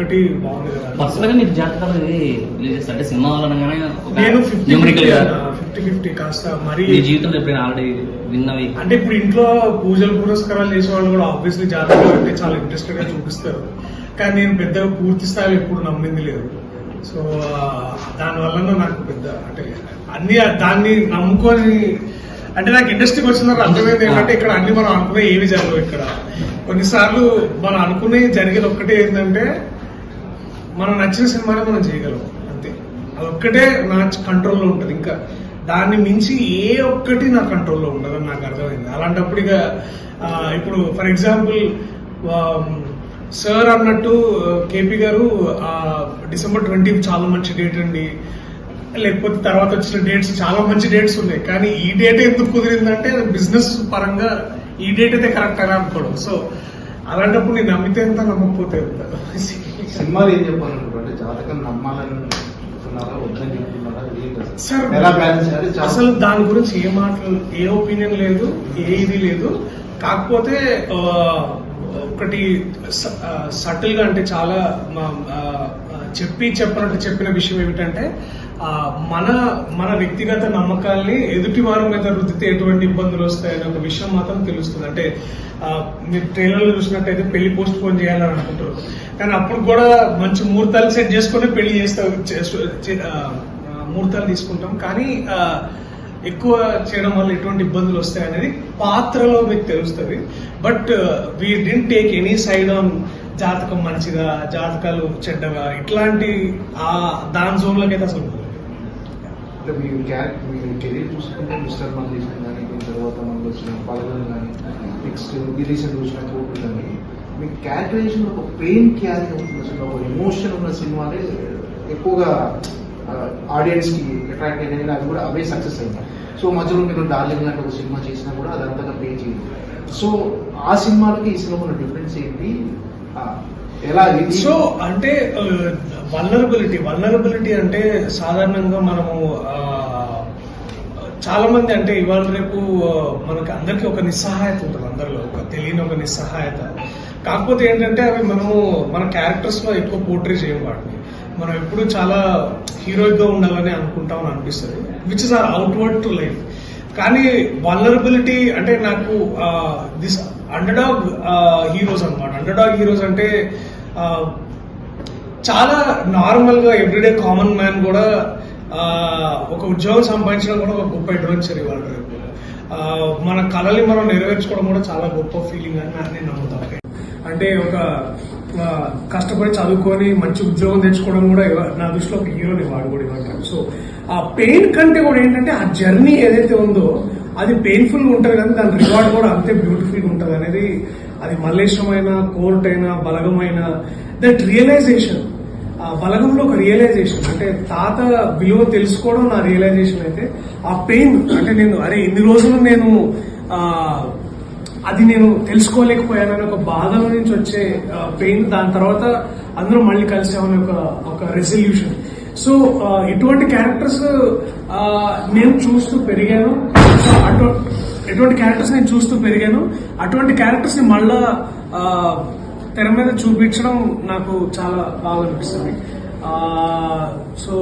ఒక్కటి బాగుంది కదా. పర్సనల్గా మీరు జాతకాలు రిలీజ్ చేస్తారు అంటే సినిమా నేను ఫిఫ్టీ ఫిఫ్టీ ఫిఫ్టీ కాస్త మరి మీ జీవితంలో ఎప్పుడైనా ఆల్రెడీ విన్నవి? అంటే ఇప్పుడు ఇంట్లో పూజలు పురస్కారాలు చేసే వాళ్ళు కూడా ఆబ్వియస్లీ జాతకాలు అంటే చాలా ఇంట్రెస్టెడ్గా చూపిస్తారు. కానీ నేను పెద్దగా పూర్తి స్థాయిలో ఎప్పుడు నమ్మింది లేదు. సో దాని వలన నాకు పెద్ద అంటే అన్ని దాన్ని నమ్ముకొని అంటే నాకు ఇండస్ట్రీకి వచ్చిన అర్థమైంది ఏంటంటే ఇక్కడ అన్ని మనం అనుకునే ఏవి జరగవు ఇక్కడ. కొన్నిసార్లు మనం అనుకునే జరిగేది ఒక్కటే ఏంటంటే మనం నచ్చిన సినిమానే మనం చేయగలం అంతే. అదొక్కటే నా కంట్రోల్లో ఉంటుంది. ఇంకా దాన్ని మించి ఏ ఒక్కటి నా కంట్రోల్లో ఉండదని నాకు అర్థమైంది. అలాంటప్పుడు ఇక ఇప్పుడు ఫర్ ఎగ్జాంపుల్ సార్ అన్నట్టు కేపీ గారు డిసెంబర్ ట్వంటీ చాలా మంచి డేట్ అండి. లేకపోతే తర్వాత వచ్చిన డేట్స్ చాలా మంచి డేట్స్ ఉన్నాయి. కానీ ఈ డేట్ ఎందుకు కుదిరిందంటే బిజినెస్ పరంగా ఈ డేట్ అయితే కరెక్ట్ అని అనుకోవడం. సో అలాంటప్పుడు నేను నమ్మితే ఎంత నమ్మకపోతే ఎంత? సినిమాలు ఏం చెప్పాలనుకుంటున్నారు అంటే జాతకం నమ్మాలని? సార్ అసలు దాని గురించి ఏ మాటలు ఏ ఒపీనియన్ లేదు ఏ ఇది లేదు. కాకపోతే ఒకటి సటిల్గా అంటే చాలా చెప్పి చెప్పనట్టు చెప్పిన విషయం ఏమిటంటే మన మన వ్యక్తిగత నమ్మకాల్ని ఎదుటి వారి మీద రుద్దితే ఎటువంటి ఇబ్బందులు వస్తాయనే ఒక విషయం మాత్రం తెలుస్తుంది. అంటే మీరు ట్రైలర్లో చూసినట్టయితే పెళ్ళి పోస్ట్ పోన్ చేయాలని అనుకుంటారు. కానీ అప్పుడు కూడా మంచి ముహూర్తాలు సెట్ చేసుకుని పెళ్ళి చేస్తారు చే- ముహూర్తాలు తీసుకుంటాం. కానీ ఎక్కువ చేయడం వల్ల ఎటువంటి ఇబ్బందులు వస్తాయనేది పాత్రలో మీకు తెలుస్తుంది. But we didn't take any side on జాతకం మంచిగా జాతకాలు చెడ్డగా ఇట్లాంటి ఆ దాని జోన్లోకి అయితే అసలు అంటే మీ క్యారెక్టర్ మీ కెరీర్ చూసుకుంటే మిస్టర్ మంగళేశం కానీ దీని తర్వాత మనకు వచ్చిన పలకలు కానీ నెక్స్ట్ మీ రీసెంట్ చూసిన కోర్టు కానీ మీ క్యారెక్టరైజేషన్ ఒక పెయిన్ క్యారీ అవుతుంది. అసలు ఒక ఎమోషన్ ఉన్న సినిమాలే ఎక్కువగా ఆడియన్స్కి అట్రాక్ట్ అయినాయి అది కూడా అవే సక్సెస్ అయింది. సో మధ్యలో మీరు డార్లింగ్ లాంటి ఒక సినిమా చేసినా కూడా అది అంతగా పే చేయదు సో ఆ సినిమాలకి ఈ సినిమా ఉన్న డిఫరెన్స్ ఏంటి ఎలా సో అంటే వల్నరబిలిటీ వల్నరబిలిటీ అంటే సాధారణంగా మనము చాలా మంది అంటే ఇవాళ రేపు మనకి అందరికి ఒక నిస్సహాయత ఉంటుంది అందరిలో ఒక తెలియని ఒక నిస్సహాయత. కాకపోతే ఏంటంటే అవి మనము మన క్యారెక్టర్స్లో ఎక్కువ పోర్ట్రే చేయం వాటిని. మనం ఎప్పుడు చాలా హీరోయిక్గా ఉండాలని అనుకుంటాం అని అనిపిస్తుంది which is our outward to life కానీ వల్నరబిలిటీ అంటే నాకు దిస్ అండర్డాగ్ హీరోస్ అనమాట అండర్డాగ్ హీరోస్ అంటే చాలా నార్మల్గా ఎవ్రీడే కామన్ మ్యాన్ కూడా ఒక ఉద్యోగం సంపాదించడం కూడా ఒక గొప్ప అడ్వెంచర్ ఇవాళ మన కళని మనం నెరవేర్చుకోవడం కూడా చాలా గొప్ప ఫీలింగ్ అని నేను నమ్ముతాను అంటే ఒక కష్టపడి చదువుకొని మంచి ఉద్యోగం తెచ్చుకోవడం కూడా నా దృష్టిలో ఒక హీరోని వాడు కూడా ఇవ్వటం సో ఆ పెయిన్ కంటే కూడా ఏంటంటే ఆ జర్నీ ఏదైతే ఉందో అది పెయిన్ఫుల్ ఉంటుంది కానీ దాని రివార్డ్ కూడా అంతే బ్యూటిఫుల్ ఉంటుంది అనేది అది మల్లేశమైన కోర్ట్ అయినా బలగమైన దట్ రియలైజేషన్ ఆ బలగంలో ఒక రియలైజేషన్ అంటే తాత విలువ తెలుసుకోవడం నా రియలైజేషన్ అయితే ఆ పెయిన్ అంటే నేను అరే ఇన్ని రోజులు నేను అది నేను తెలుసుకోలేకపోయానని ఒక బాధలో నుంచి వచ్చే పెయిన్. దాని తర్వాత అందరూ మళ్ళీ కలిసామని ఒక ఒక రెజల్యూషన్ సో ఇటువంటి క్యారెక్టర్స్ నేను చూస్తూ పెరిగాను. అటు ఎటువంటి క్యారెక్టర్స్ నేను చూస్తూ పెరిగాను. అటువంటి క్యారెక్టర్స్ని మళ్ళా తెర మీద చూపించడం నాకు చాలా బాగా అనిపిస్తుంది. సో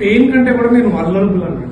పెయిన్ కంటే కూడా నేను వల్లరబుల్ అన్నట్టు